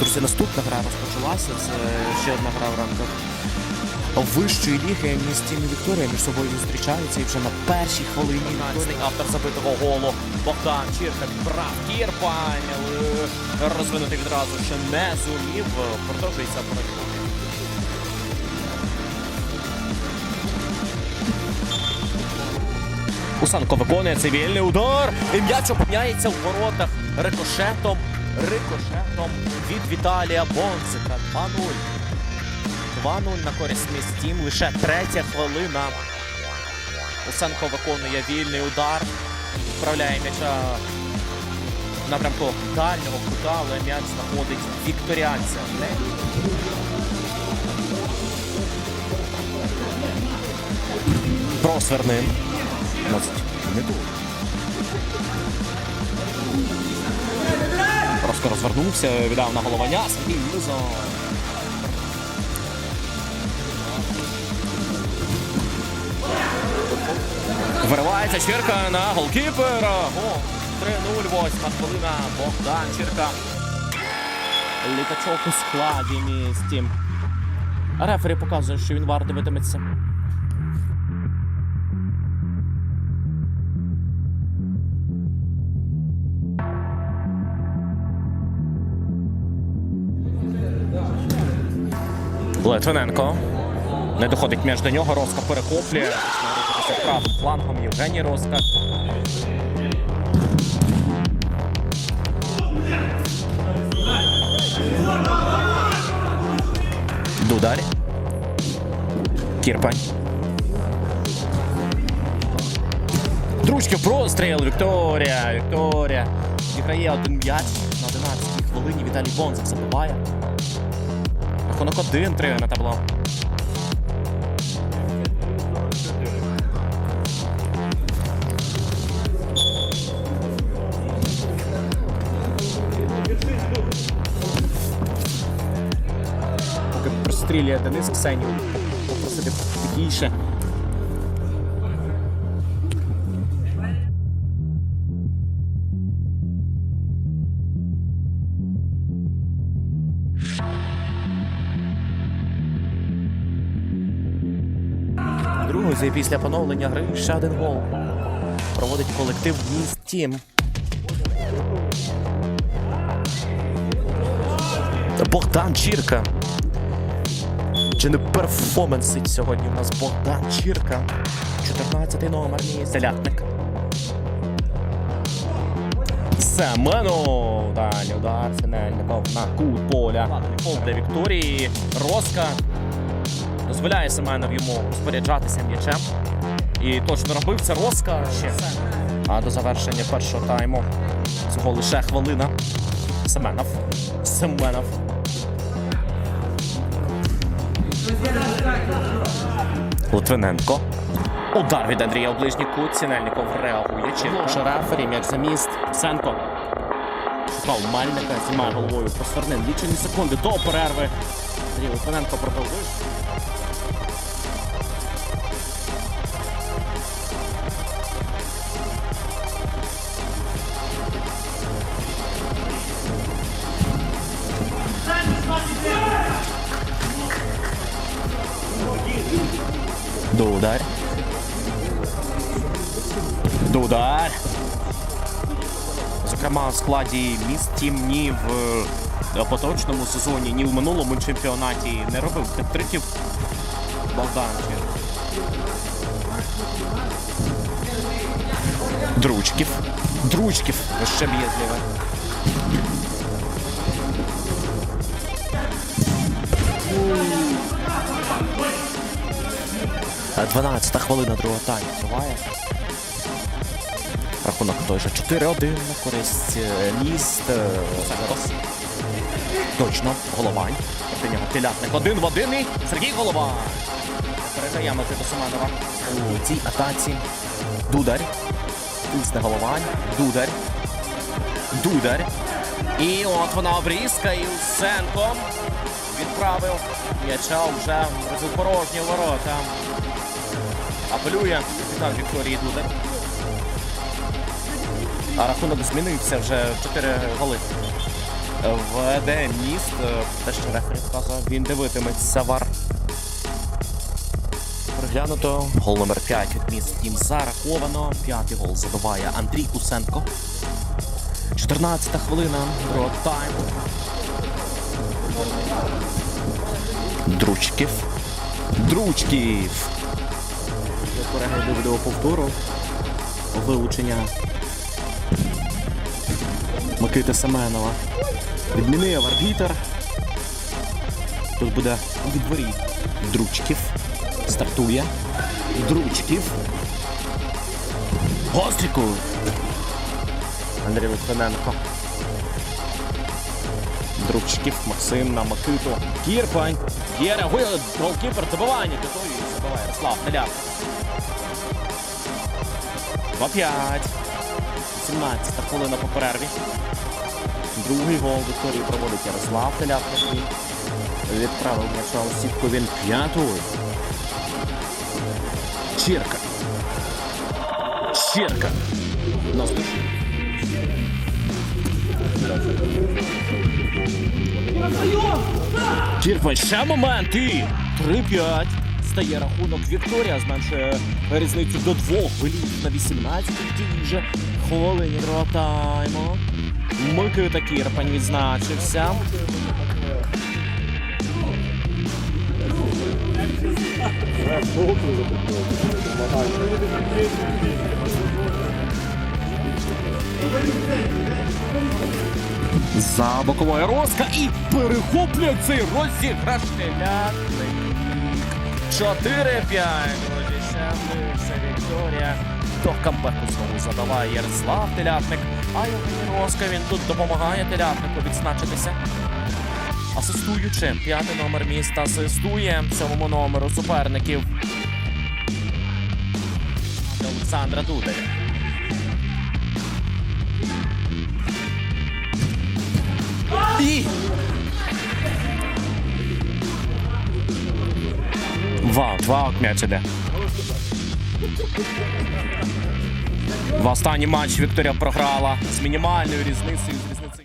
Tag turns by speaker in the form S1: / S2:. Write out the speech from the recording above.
S1: Друзі, наступна гра розпочалася. Це ще одна гра в рамках вищої ліги. Місті Вікторія між собою зустрічаються і вже на першій хвилині.
S2: Нацний автор забитого голу Богдан Чірка відбрав Кірпань, але розвинути відразу ще не зумів. Продовжується боротьба. Усанко виконує цивільний удар. І м'яч опиняється в воротах рикошетом. Рикошетом від Віталія Бонцика. 2-0. 2-0 на користь містім. Лише третя хвилина. Усенко виконує вільний удар. Вправляє м'яча напрямку дальнього кута, але м'яч знаходить вікторіанця. Носить не було. Просто розвернувся, віддав на головання. Сергій Музо. Виривається Чірка на голкіпера. Гол 3-0, восьма хвилина. Богдан Чірка. Літачок у складі місті. Рефері показує, що він вар Литвиненко. Не доходить м'яч до нього. Роска перехоплює. Починає правим флангом. Євгеній Роска. Дударь. Кірпань. Дручки простріл. Вікторія. Вікторія. Зіграє один м'яч на 11-й хвилині. Віталій Бонзик забиває. Рахунок 1-3 на табло. Поки прострілює Денис Ксенів. Попросити тихіше. Друзі, після поновлення гри ще гол. Проводить колектив міст Тім. Богдан Чірка. Чи не перформансить сьогодні у нас Богдан Чірка? 14-й номер мій Селятник. Семенов. Далі удар Синельников на кут поля. Фол для Вікторії. Роска. Дозволяє Семенов йому розпоряджатися м'ячем. І точно робив це Роска ще. А до завершення першого тайму цього лише хвилина. Семенов. Семенов. Литвиненко. Удар від Андрія у ближній кут. Сінельников реагує. Чи рефері, м'яч за міст. Сенко. Шукав Мальника, знімає головою Просторнин. Лічені секунди до перерви. Андрій Литвиненко продовжує. Дудар. Дудар. Зокрема, в складі міст Тім ні в е, поточному сезоні, ні в минулому чемпіонаті не робив хет-триків Богданчик. Дручків. Дручків. Ще б'є зліва. 12 хвилина другого тайму триває. Рахунок той же 4-1 на користь е, міст. е, Точно, Головань. Проти нього телятник один в один Сергій Головань. Передаємо до Семенова у цій атаці. Дудар. Тисне Головань. Дудар. Дудар. І от вона обрізка і Усенко. Відправив. М'яча вже в порожні ворота. Апелює капітан Вікторії Дудар. А рахунок змінився вже 4 голи. Веде міст, е, те, що рефері вказує, він дивитиметься вар. Приглянуто. Гол номер 5 від міст Тім зараховано. П'ятий гол забиває Андрій Кусенко. 14 хвилина. Другого тайму. Дручків. Дручків. Для перегляду відеоповтору. Вилучення Микити Семенова. Відмінив арбітер. Тут буде у відворі Дручків. Стартує. Дручків. Гостріку. Андрій Литвиненко. Дручків Максим на Микиту. Кірпань. Є реагує голкіпер добивання. Готові забиває Ярослав Теляк. 2-5. 17 хвилина по перерві. Другий гол Вікторії проводить Ярослав Теляк. Відправив м'яча у сітку він п'ятою. Чірка. Чірка. Наступ. Чірка, ще момент і 3-5. Стає рахунок Вікторія, зменшує різницю до двох голів на 18 тій же хвилині другого тайму. Микита Кірпань відзначився. За боковою Роска і перехоплює цей розіграш телятник. 4-5. Друзі, ще ближче Вікторія. До камбеку знову задаває Ярослав Телятник. А Роска він тут допомагає Телятнику відзначитися. Асистуючи, п'ятий номер міста асистує цьому номеру суперників. Олександра Дударя. І Вау, вау, м'яч іде. В останній матч Вікторія програла з мінімальною різницею.